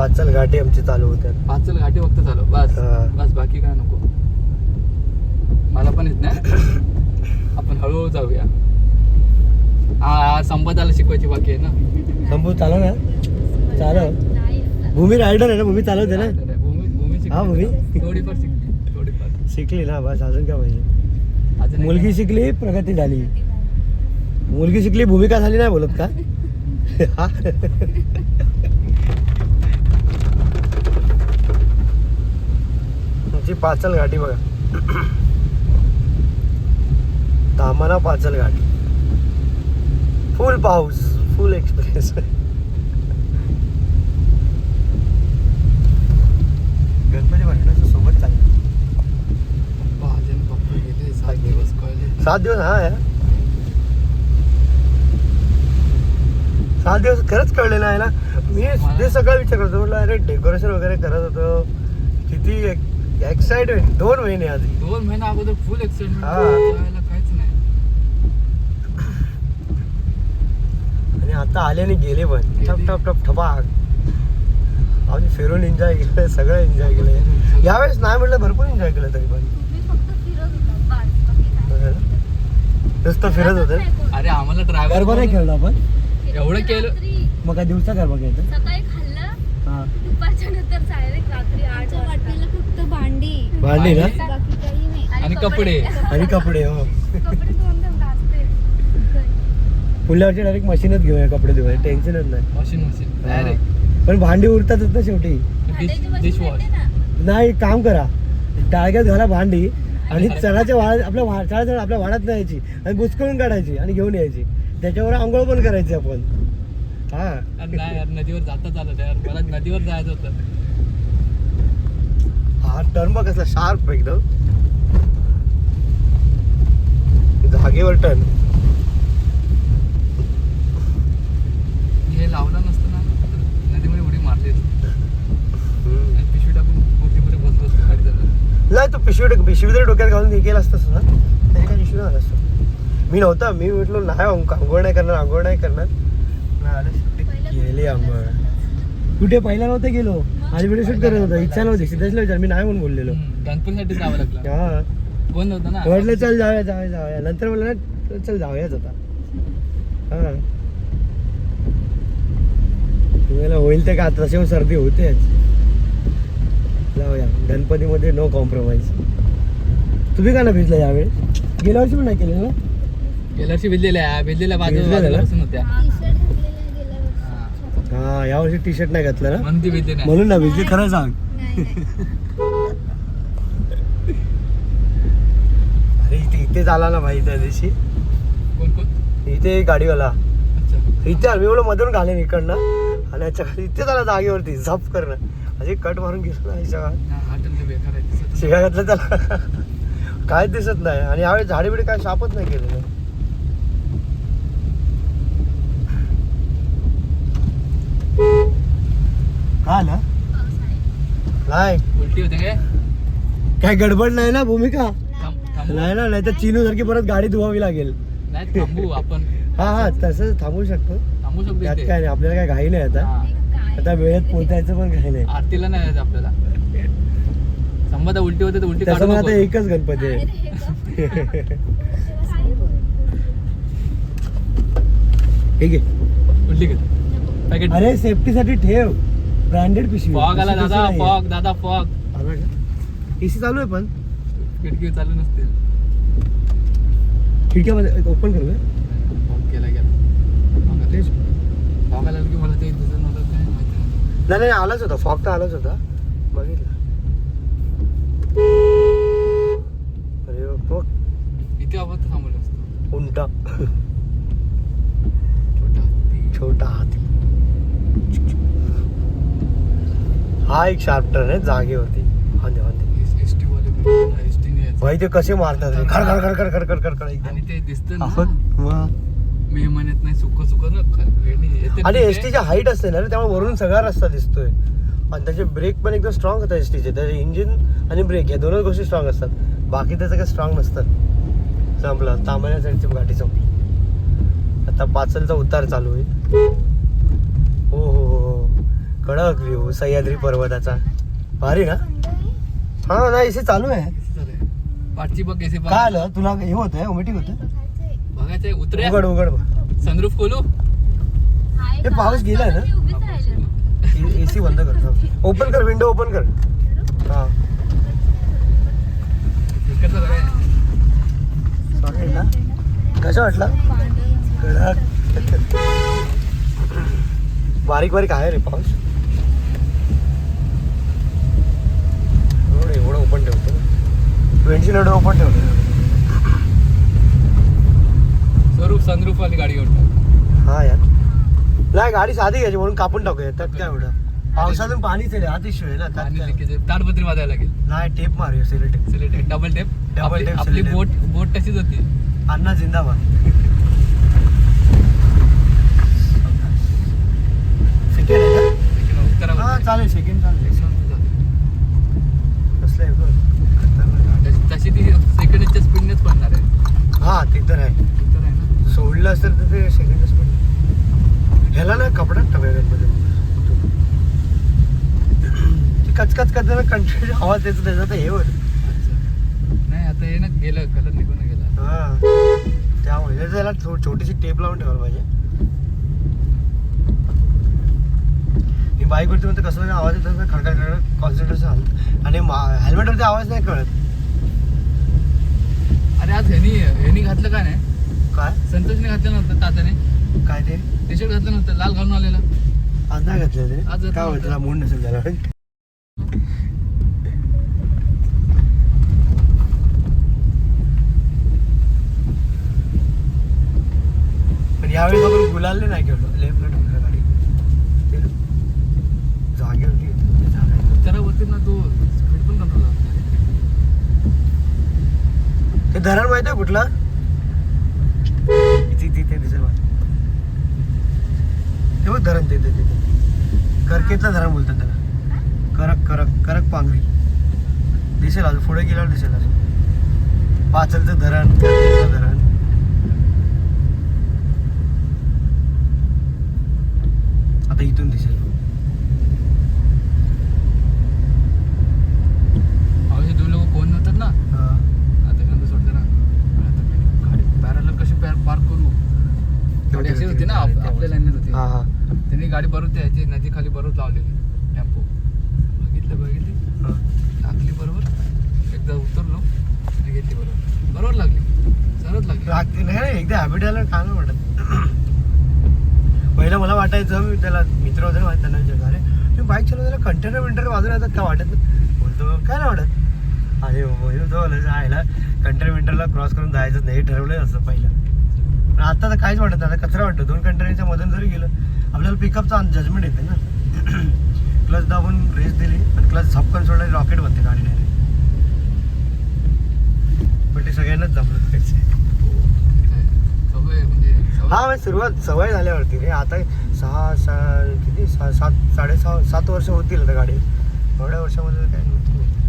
पाचल घाटी आमची चालू होत्या पाचल घाटी फक्त चालू. बस. हा. बस बाकी काय नको. मला पण येत नाही. आपण हळूहळू जाऊया. हा संपदाला शिकवायची बाकी आहे ना. शंभू चालव ना? चालव भूमी रायडर आहे ना? भूमी चालवते ना? भूमी भूमी हा, शिकली. भूमी. थोडीफार शिकली. थोडीफार. शिकली ना? बस अजून काय पाहिजे? अजून एक- मुलगी शिकली प्रगती झाली. मुलगी शिकली भूमिका झाली नाही बोलत का? हा? तुमची पाचल घाटी बघा. तामाना पाचल घाटी. फुल पाऊस फुल एक्सपिरियन्स गणपती सोबत चाललं. सात दिवस. हा आहे सात दिवस खरंच कळलेलं आहे ना. मी ते सकाळी विचार करतो म्हटलं अरे डेकोरेशन वगैरे करत होतो. किती एक्साइटमेंट दोन महिने आधी. दोन महिना अगोदर फुल एक्साइटमेंट हा. काहीच नाही. आणि आता आले आणि गेले पण. ठप ठप ठप ठपाक. आम्ही फिरून एन्जॉय केलं सगळं एन्जॉय केलं. यावेळेस नाही म्हटलं भरपूर एन्जॉय केलं तरी पण. तुम्ही फक्त फिरत होता. बस बाकी काय? नुसतं फिरत होतं. अरे आम्हाला गरबा नाही. ड्रायव्हर खेळलो आपण. एवढं केलं? रात्री मग काय दिवसा गरबा खेळतो? सकाळी खाल्लं. हा. दुपारच्या नंतर डायरेक्ट रात्री आठ फक्त भांडी ना? आणि कपडे. आणि कपडे हो. कपडे धुवून घासते. पुढल्या वर्षी डायरेक्ट मशीनच घेऊया कपडे धुवायला. टेन्शनच नाही. Machine machine. हा. डायरेक्ट पण भांडी उरतातच ना शेवटी. डिश वॉश नाही एक काम करा. टाळग्यात घाला भांडी आणि चणाच्या वाळा आपल्या वा- चणाच्या आपल्या वाड्यात न्यायची आणि बुचकळून काढायची आणि घेऊन यायची. त्याच्यावर आंघोळ पण करायची आपण. हा. नदीवर जाताच आलं नाही यार मला नदीवर जायचं होतं. हा टर्न बघ कसला शार्प एकदम. जागेवर टर्न हे लावलं नसतं ना नदीमध्ये उडी मारली असती. आणि पिशवी टाकून बोटीमध्ये बसलो असतो गाडी झालं नाही तू पिशवी पिशवी जरी डोक्यात घालून हे केलं असतंस ना तरी काय इश्यू झाला असतो. मी नव्हता मी म्हटलो नाही आंघोळ नाही करणार आंघोळ नाही करणार. नाही आलं शेवटी गेली? आंघोळ कुठे? पहिला नव्हतं गेलो. आज व्हिडिओ शूट करत होता. इच्छा नव्हती. सिद्धेशला विचार. मी नाही म्हणून बोललेलो. गणपतीसाठी जावं लागलं. हा. कोण नव्हतं ना? म्हटलं चल जाऊया जाऊया जाऊया. नंतर म्हणलं ना चल जाऊयाच आता. हा. तुम्हाला होईल ते का? तसे पण सर्दी होतेच. जाऊया. गणपतीमध्ये नो कॉम्प्रोमाइज तुम्ही का ना भिजला यावेळेस गेल्या वर्षी पण नाही केलेलं ना? गेल्या वर्षी भिजलेल्या भिजलेल्या बाजू भिजलेल्या बाजूला? बसून होत्या टी शर्ट घातलेला गेल्या वर्षी हा यावर्षी टी शर्ट नाही घातलं ना? म्हणून ती भिजली नाही. म्हणून ना भिजली खरं सांग. अरे इथे इथे झाला ना भाई त्या दिवशी. कोण कोण? इथे एक गाडीवाला. अच्छा. इथे आम्ही एवढं मधून घालेन इकडनं. आणि याच्या खाली इथे झाला जागेवरती. झप करणं. असे कट मारून ना याच्या हा, बेकार आहे. घातलं त्याला. काहीच दिसत नाही. आणि यावेळी झाडे बिडे काय शापच नाही केलेलं. काय पाऊस आहे. नाही उलटी होते काय काय गडबड नाही ना भूमिका नाही ना नाही तर चिनू सारखी परत गाडी धुवावी लागेल नाही थांबू आपण हा हा तसंच थांबू शकतो थांबू शकतो त्यात. काय नाही आपल्याला काय घाई नाही आता हा. काय? आता वेळेत पोहोचायचं पण काही नाही आरतीला नाही जायचं आपल्याला संबंध उलटी होते तर उलटी तसं पण आता. एकच गणपती काय आहे हे? काय? ठीक आहे उलटी कर पॅकेट अरे सेफ्टीसाठी ठेव ब्रँडेड पिशवी फॉग आला दादा नाहीये. फॉग दादा फॉग. आला का एसी चालू आहे पण. खिडकी चालू नसते खिडक्यामध्ये ओपन करू का? फॉग केला गेला तेच. फॉग आला की मला ते दिसत नव्हतं काय माहिती. नाही. नाही नाही आलाच होता. फॉग तर आलाच होता. बघितलं. अरे बघ. इथे आवाज तर थांबवलं असतं. उंटा. छोटा. छोटा हाती. हा एक शार्प टर्न आहे जागेवरती. हांदे हांदे एस- वाले एस टी भाई ते कसे मारतात रे? खड खड खड खड खड खड खड खड आणि ते दिसतं ना. मे महिन्यात नाही सुक सुक ना आणि तिथे. एस टीची हाईट असते ना रे, त्यामुळे वरून सगळा रस्ता दिसतोय. आणि त्याचे ब्रेक पण एकदम स्ट्रॉंग होतात एस टीचे त्याचे इंजिन आणि ब्रेक या दोनच गोष्टी स्ट्रॉंग असतात. बाकी त्याचं काही स्ट्रॉंग नसतं संपलं. तांबऱ्या साईडची गाठी संपली. आता पाचलचा उतार चालू आहे. कडक व्ह्यू सह्याद्री पर्वताचा. भारी ना? हा नाही एसी चालू आहे? पाठची बघ कसे काय आलं? तुला हे होतंय ओमेटिंग होतं बघायचंय उतरे. उघड उघड बघ. सनरूफ खोलू? हे पाऊस गेलाय ना? एसी बंद कर ओपन कर विंडो ओपन कर. हा? सॉरी ना. कसं वाटलं? कडक. बारीक बारीक आहे रे पाऊस एवढं एवढं ओपन ठेवतो. एवढं ओपन ठेवतो. स्वरूप सनरूफ वाली गाडी वाटतं हा यार. नाही गाडी साधी घ्यायची म्हणून कापून टाकूया. त्यात काय एवढं? पावसातून पाणीच आहे हात इश्यू आहे. ना ताडपत्री वाजायला लागेल. नाही टेप मारूया सिलेक्ट सिलेटेड डबल टेप आपली tape आपली. बोट बोट तशीच होती. अण्णा जिंदाबाद. सेकंड आहे हा. चालेल सेकंड चालेल Excellent झालं. कसलं आहे बघ खतरनाक तशी ती सेकंडच्या स्पीडनेच पडणार आहे. हा ते तर आहे. उत्तर आहे ना. सोडलं असेल तर ते सेकंडच पण ह्याला ना कपड्यात टाकायला मध्ये. ते कचकच करताना कंटिन्यू आवाज येतो त्याचा तर हे होत. नाही आता हे ना गेलं कलर निघून गेला. हा. त्यामुळे त्याला छोटीशी टेप लावून ठेवायला पाहिजे. मी बाईकवरती म्हणते कसं आवाज येतो खडखड खडखड कॉन्सन्ट्रेशन आणि हेल्मेटवरती आवाज नाही कळत. अरे आज ह्यानी ह्यानी घातलं का नाही? काय? संतोषने घातलं नव्हतं तात्याने. काय ते? टी शर्ट घातलं नव्हतं लाल घालून आलेला. आज नाही घातलं ते? आज घातलं काय होतं त्याला मूड नसेल त्याला पण यावेळी आपण गुलालने नाही खेळलो लेफ्टला ठेवलं गाडी ते जागेवरती होती, ते जागा आहे. उत्तरावरती ना तो स्पीड पण कंट्रोल धरण माहिती आहे कुठलं? तिथे दिसेल ते धरण तिथे तिथे करकेतलं धरण बोलतात त्याला. करक करक करक पांगरी दिसेल अजून. पुढे गेल्यावर दिसेल अजून. पाचलचं धरण धरण आता इथून दिसेल अवश्य दोन लोक कोण नव्हतात ना हा. आता नंतर सोडते ना आता मी गाडी पॅरल कशी पार्क करू गाडी अशी होती ना आप- आपल्या लाईनीत होती हा हा त्यांनी गाडी बरोबर त्याची नदी खाली बरोबर लावलेली टेम्पो बघितलं बघितली हा. लागली बरोबर एकदा उतरलो आणि घेतली बरोबर बरोबर लागली सरळ लागली लागते नाही नाही, एकदा हॅबिट आलं का नाही वाटत पहिलं मला वाटायचं मी त्याला मित्र वगैरे माहिती त्यांना विचारलं अरे मी बाईक चालवताना कंटेनर विंटर वाजून येतात का वाटत नाही? बोलतो काय नाही वाटत. अरे हो हे तो जायला कंटेनर विंटरला क्रॉस करून जायचं नाही हे ठरवलं असं पहिलं. पण आता तर काहीच वाटत नाही आता कचरा वाटतो. दोन कंटेनरच्या मधून जरी गेलं आपल्याला पिकअपचा जजमेंट येते ना. क्लच दाबून रेस दिली आणि क्लच झपकन सोडलं रॉकेट बनते गाडी डायरेक्ट पण ते सगळ्यांनाच जमलं सवय म्हणजे हा म्हणजे सुरुवात सवय झाल्यावरती. रे आता सहा सहा किती? सहा सात साडेसहा सात वर्ष होतील आता गाडी. एवढ्या वर्षामध्ये काय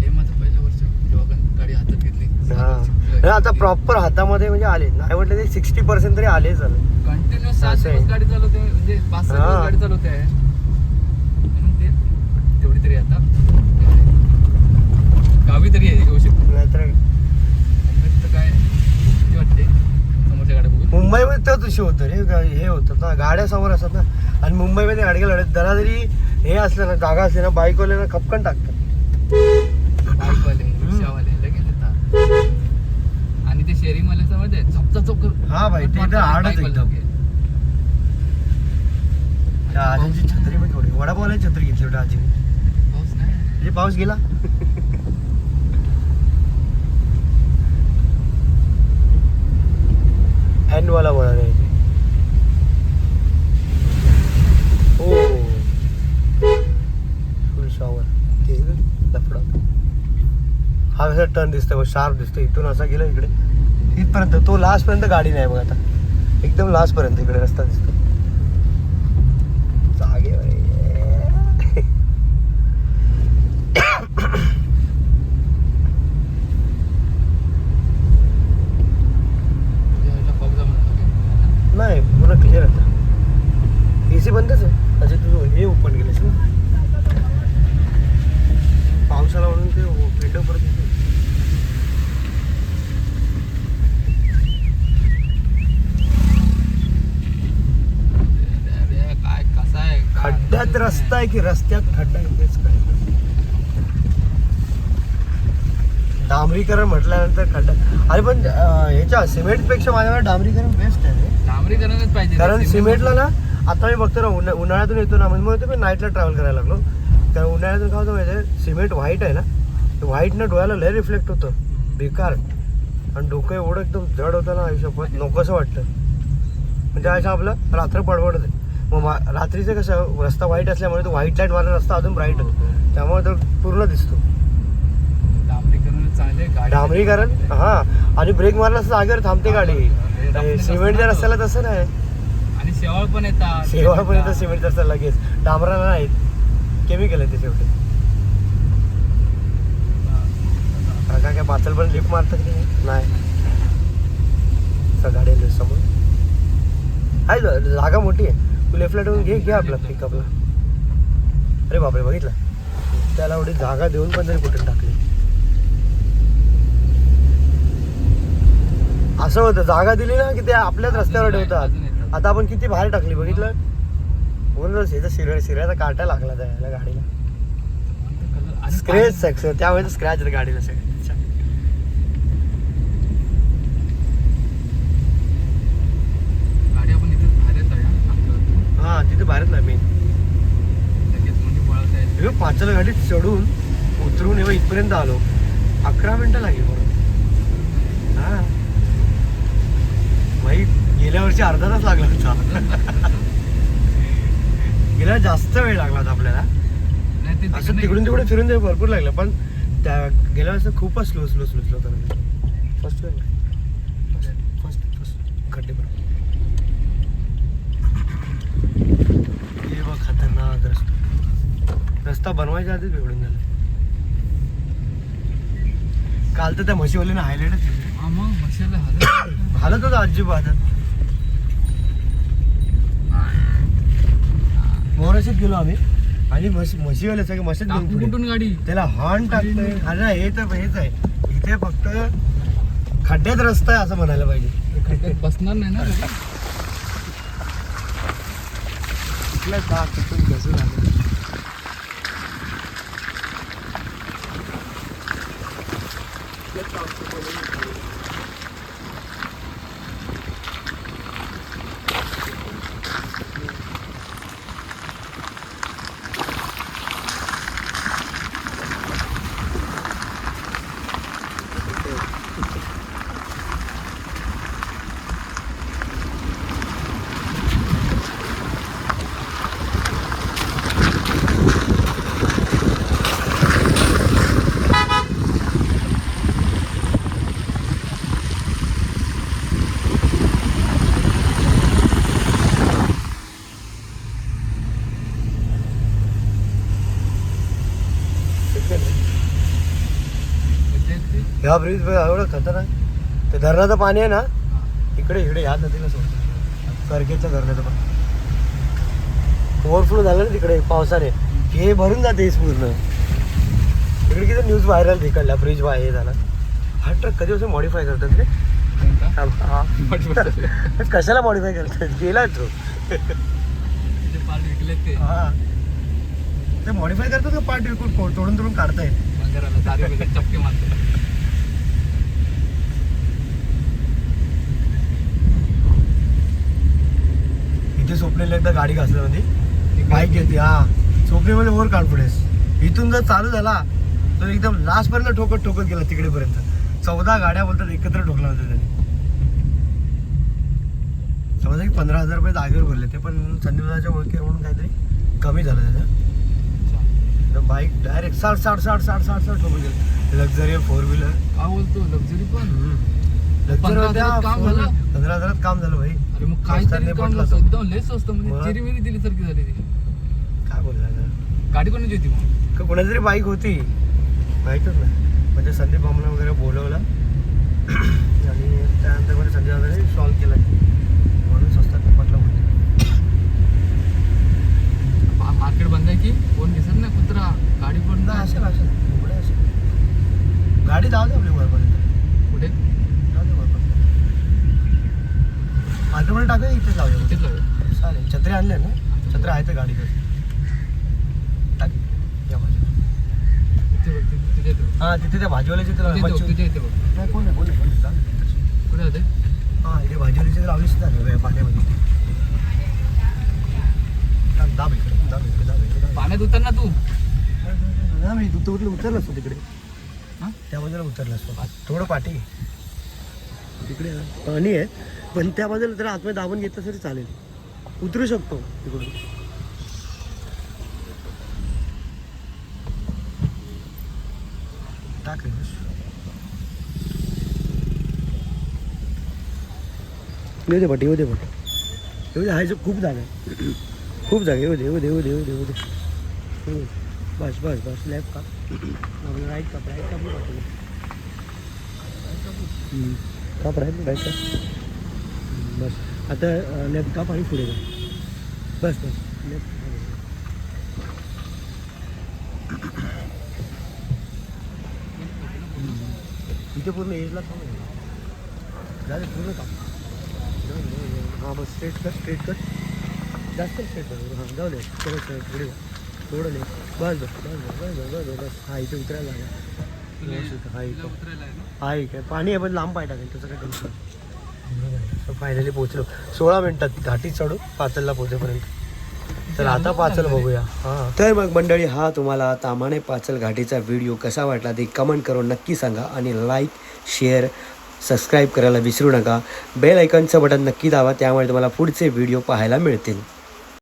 हे माझं पहिलं वर्ष जेव्हा गाडी हातात घेतली. हा. आता प्रॉपर हातामध्ये म्हणजे आले. नाही म्हटलं ते सिक्स्टी पर्सेंट तरी आले झालं कंटिन्युअस सात असं. दिवस गाडी चालवते म्हणजे पाच सहा. दिवस गाडी चालवते आहे म्हणून ते तेवढी तरी आता गावी तरी आहे येऊ शकते. नाहीतर काय वाटते? समोरच्या गाड्या मुंबईमध्ये तोच इश्यू होतं रे. हे होतं. ना गाड्या समोर असतात ना. आणि मुंबईमध्ये गाडगे लढत जरा जरी हे असलं ना जागा असली ना बाईकवाले ना खपकन टाकतात. आणि ते शेअरिंग वाले समजते झपचा चौक हा भाई, ते तर हार्डच एकदम. आजीची छत्री पण थोडी वडापावला छत्री घेतली होती आजीने. पाऊस नाही. म्हणजे पाऊस गेला? हँड वाला वळा नाही हो फुल शॉवर ते लफडा. हा असा टर्न दिसतोय शार्प दिसतो इथून असा गेला इकडे. इथपर्यंत तो लास्ट पर्यंत गाडी नाही बघ आता. एकदम लास्ट पर्यंत इकडे रस्ता दिसतो जागे बाई. यायला पाऊस जमा झाला काय? नाही पूर्ण क्लिअर आता ए सी बंदच आहे अजून तू हे ओपन केलंस ना खड्ड्यात रस्ता आहे की रस्त्यात खड्डा आहे कळत नाही. डांबरीकरण म्हटल्यानंतर खड्डा. अरे पण ह्याच्या सिमेंटपेक्षा माझ्याकडे डांबरीकरण बेस्ट आहे. डांबरीकरणच पाहिजे. कारण सिमेंट सिमेंटला ना आता मी बघतो ना उन्हा- उन्हाळ्यातून येतो ना म्हणजे मग मी नाईटला ट्रॅव्हल करायला लागलो. कारण उन्हाळ्यातून काय होतं माहिती आहे सिमेंट व्हाईट आहे ना व्हाईट ना डोळ्याला लय रिफ्लेक्ट होतं. बेकार. आणि डोकं एवढं एकदम जड होतं ना आयुष्यात नकोसं वाटतं. म्हणजे असं आपलं रात्र पडपडत मग रात्रीचं कसं रस्ता व्हाईट असल्यामुळे तो व्हाईट लाइट मारला रस्ता अजून ब्राईट हो, होतो. हो. त्यामुळे तो पूर्ण दिसतो. डांबरीकरण हा. आणि ब्रेक मारला असं जागेवर थांबते गाडी. सिमेंटच्या रस्त्याला तसं नाही. आणि शेवाळ पण येतात. सेवापर्यंत सिमेंट रस्ता लगेच. डांबराला नाही. केमिकल आहे ते शेवटी. काका काय पाचल पण लिफ्ट मारतात की नाही? गाडी समोर. आहे जागा मोठी आहे. तू लेफ्टला ठेवून घे घे आपला पिकअपला अरे बापरे बघितलं? त्याला एवढी जागा देऊन पण तरी कुठे टाकली. असं होतं जागा दिली ना की ते आपल्याच रस्त्यावर ठेवतात. आता आपण किती बाहेर टाकली बघितलं? म्हणूनच इथं शिर शिऱ्याचा काटा लागला त्या गाडीला. स्क्रॅच सक्स त्यावेळेस स्क्रॅच गाडीला सगळ्या गाडी आपण इथे बाहेरच आहे हा. आपलं बाहेरच नाही मी लगेच पळत आहे पाचला गाडीत चढून उतरून एव्हा इथपर्यंत आलो. अकरा मिनिटं लागली बरोबर हा. भाई गेल्या वर्षी अर्धा तास लागला होता. गेल्या जास्त वेळ लागला होता आपल्याला. नाही ते असं तिकडे- तिकडून तिकडे फिरून ते भरपूर लागलं पण त्या गेल्या वर्षी खूपच स्लो स्लो स्लो स्लो करत फर्स्ट वेळ फर्स्ट फर्स्ट खड्डे बरोबर हे बघ खतरनाक रस्ता बनवायच्या आधीच बिघडून झाला. काल तर त्या म्हशीवालीने हायलाईटच केली. हा मग हालत हालत होता अजिबात मोराशीत गेलो आम्ही. आणि म्हशी म्हशीवाले सगळे पुढे. कुठून गाडी? त्याला हॉर्न टाकतोय. अरे हे तर हेच आहे. इथे फक्त खड्ड्यात रस्ता आहे असं म्हणायला पाहिजे. बसणार नाही ना. कुठला कुठून कसं झालं खड्ड्यात ते- ह्या ब्रिज एवढं खतरनाक. ते धरणाचं पाणी आहे ना हा. इकडे इकडे ह्या नदीला सोडतं करकेच्या धरणाचं पाणी. ओव्हरफ्लो झालं ना तिकडे पावसाने. हे भरून जाते पूर्ण. तिकडे किती न्यूज व्हायरल तिकडला ब्रिज हे झाला. हा ट्रक कधी असं मॉडीफाय करतात रे? हा कशाला मॉडीफाय करतात? गेला तो. ते हा. ते मॉडीफाय करतात का पार्ट विकून? तोडून तोडून पितात, चपके मारतात. इथे स्वप्नेला एकदा गाडी घासली होती बाईक घेते हा. स्वप्नेमध्ये ओव्हर कॉन्फिडन्स इथून जर चालू झाला तर एकदम लास्ट पर्यंत ठोकत ठोकत गेला तिकडेपर्यंत. चौदा गाड्या बोलतात एकत्र ठोकला होता त्याने. समजा की पंधरा हजार रुपये जागेवर भरले ते पण संदीपदाच्या ओळखीवर म्हणून काहीतरी कमी झालं त्याचं. बाईक डायरेक्ट साठ साठ साठ साठ साठ साठ ठोकून गेलं. लक्झरी फोर व्हीलर काय बोलतो लक्झरी पण? पंधरा हजारात काम झालं? पंधरा हजारात काम झालं भाई अरे मग काय तरी काम पटलं. तो. एकदम लेस असतं मग? म्हणजे चिरीमिरी दिल्यासारखी झाली ती काय बोलला गाडी कोणाची होती मग का कोणाची तरी बाईक होती माहीतच नाही म्हणजे संदीप बामला वगैरे बोलवलं आणि त्यानंतर म्हणजे संजय वगैरे सॉल्व केलं म्हणून स्वस्तात निपटलं होतं मा- मार्केट बंद आहे की कोण दिसत नाही कुत्रा गाडी पण नाही असेल असेल उघडे असेल गाडी जाऊ दे आपली वरपर्यंत कुठे जाऊ दे वरपर्यंत मार्केटमध्ये टाकूया इथे जाऊया इथेच लावूया. चालेल छत्री आणले ना छत्री आहे तर गाडी हा तिथे त्या भाजीवाल्याचे तुझ्या इथे बघ, मच्छी तुझ्या इथे बघ नाही कोण नाही कोण नाही कोण नाही जाऊ दे. कुठे होते हा इथे भाजीवाल्याचे लावली सुद्धा नाही पाण्यामध्ये. दाब इकडे दाब इकडे दाब इकडे. पाण्यात उतर ना तू. हा मी तू कुठे उतरला असतो तिकडे. हा? त्या बाजूला उतरला असतो थोडं पाठी. आहे. तिकडे आहे पाणी आहे पण त्या बाजूला जर आतमध्ये दाबून घेतलं तरी चालेल. उतरू शकतो तिकडून. टाक येऊ दे पट येऊ दे पट येऊ दे हाय खूप जागा आहे खूप जागा येऊ दे येऊ दे येऊ दे येऊ दे येऊ दे बस बस बस लेफ्ट का आपलं राईट काप राईट काप नाही काप राईट राईट का बस आता लेफ्ट काप आणि पुढे जा बस बस लेफ्ट इथे पूर्ण एजला थांब झालं पूर्ण थांब. हां मग स्ट्रेट कर स्ट्रेट कर. जास्त स्ट्रेट कट हां जाऊ दे. चला चला पुढे थोडं नाही बस बस बस बस बस बस हा इथे उतरायला लागेल. हा इथे. हा इथे पाणी आहे पण लांब पाय टाकेल. त्याचं काय टेन्शन फायनली पोहोचलो. सोळा मिनटात घाटी चढू पाचलला पोहोचेपर्यंत. तर आता पाचल बघूया. तर मग मंडळी हा तुम्हाला तामाणे पाचल घाटीचा व्हिडिओ कसा वाटला ते कमेंट करून नक्की सांगा आणि लाईक शेअर सबस्क्राईब करायला विसरू नका. बेल आयकॉनचं बटन नक्की दाबा त्यामुळे तुम्हाला पुढचे व्हिडिओ पाहायला मिळतील.